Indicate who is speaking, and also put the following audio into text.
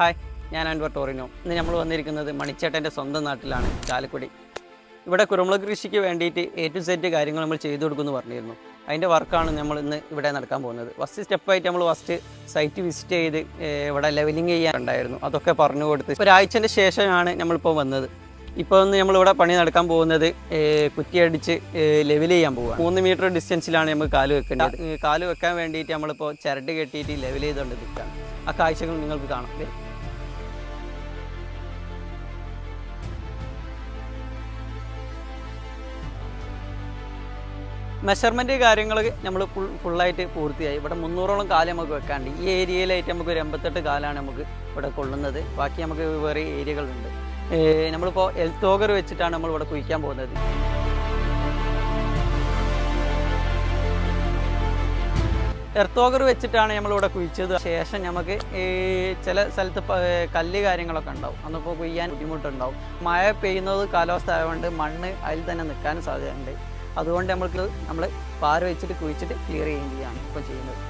Speaker 1: Hi ഞാൻ Anwar Torino. ഇന്ന് നമ്മൾ വന്നിരിക്കുന്നത് മണിച്ചേട്ടന്റെ സ്വന്തം നാട്ടിലാണ് ചാലക്കുടി. ഇവിടെ കുരുമുളക് കൃഷിക്ക് വേണ്ടിയിട്ട് എ ടു സെറ്റ് കാര്യങ്ങൾ നമ്മൾ ചെയ്തു കൊടുക്കുമെന്ന് പറഞ്ഞിരുന്നു. അതിന്റെ വർക്കാണ് നമ്മൾ ഇന്ന് ഇവിടെ നടക്കാൻ പോകുന്നത്. ഫസ്റ്റ് സ്റ്റെപ്പായിട്ട് നമ്മൾ ഫസ്റ്റ് സൈറ്റ് വിസിറ്റ് ചെയ്ത് ഇവിടെ ലെവലിംഗ് ചെയ്യാനുണ്ടായിരുന്നു അതൊക്കെ പറഞ്ഞു കൊടുത്ത്. ഒരാഴ്ചന്റെ ശേഷമാണ് നമ്മളിപ്പോൾ വന്നത്. ഇപ്പോൾ ഒന്ന് നമ്മളിവിടെ പണി നടക്കാൻ പോകുന്നത് കുറ്റിയടിച്ച് ലെവൽ ചെയ്യാൻ പോവുക മൂന്ന് മീറ്റർ ഡിസ്റ്റൻസിലാണ് നമ്മൾ കാൽ വെക്കേണ്ടത്. കാൽ വെക്കാൻ വേണ്ടിയിട്ട് നമ്മളിപ്പോൾ ചരട് കെട്ടിയിട്ട് ലെവൽ ചെയ്തുകൊണ്ട് നിൽക്കുകയാണ് ആ കാഴ്ചകൾ നിങ്ങൾക്ക് കാണാം. മെഷർമെന്റ് കാര്യങ്ങൾ നമ്മൾ ഫുൾ ഫുള്ളായിട്ട് പൂർത്തിയായി. ഇവിടെ മുന്നൂറോളം കാലം നമുക്ക് വെക്കാണ്ട് ഈ ഏരിയയിലായിട്ട് നമുക്ക് ഒരു എൺപത്തെട്ട് കാലാണ് നമുക്ക് ഇവിടെ കൊള്ളുന്നത്. ബാക്കി നമുക്ക് വേറെ ഏരിയകളുണ്ട്. നമ്മളിപ്പോൾ എൽത്തോഗർ വെച്ചിട്ടാണ് നമ്മൾ ഇവിടെ കുഴിക്കാൻ പോകുന്നത്. എർത്തോഗർ വെച്ചിട്ടാണ് നമ്മളിവിടെ കുഴിച്ചത്. ശേഷം നമുക്ക് ഈ ചില സ്ഥലത്ത് കല്ല് കാര്യങ്ങളൊക്കെ ഉണ്ടാവും. അന്നിപ്പോൾ കുയ്യാൻ ബുദ്ധിമുട്ടുണ്ടാവും. മഴ പെയ്യുന്നത് കാലാവസ്ഥ ആയതുകൊണ്ട് മണ്ണ് അതിൽ തന്നെ നിൽക്കാനും സാധ്യതയുണ്ട്. അതുകൊണ്ട് നമ്മൾക്ക് നമ്മൾ പാര വെച്ചിട്ട് കുഴിച്ചിട്ട് ക്ലിയർ ചെയ്യുകയാണ് ഇപ്പോൾ ചെയ്യുന്നത്.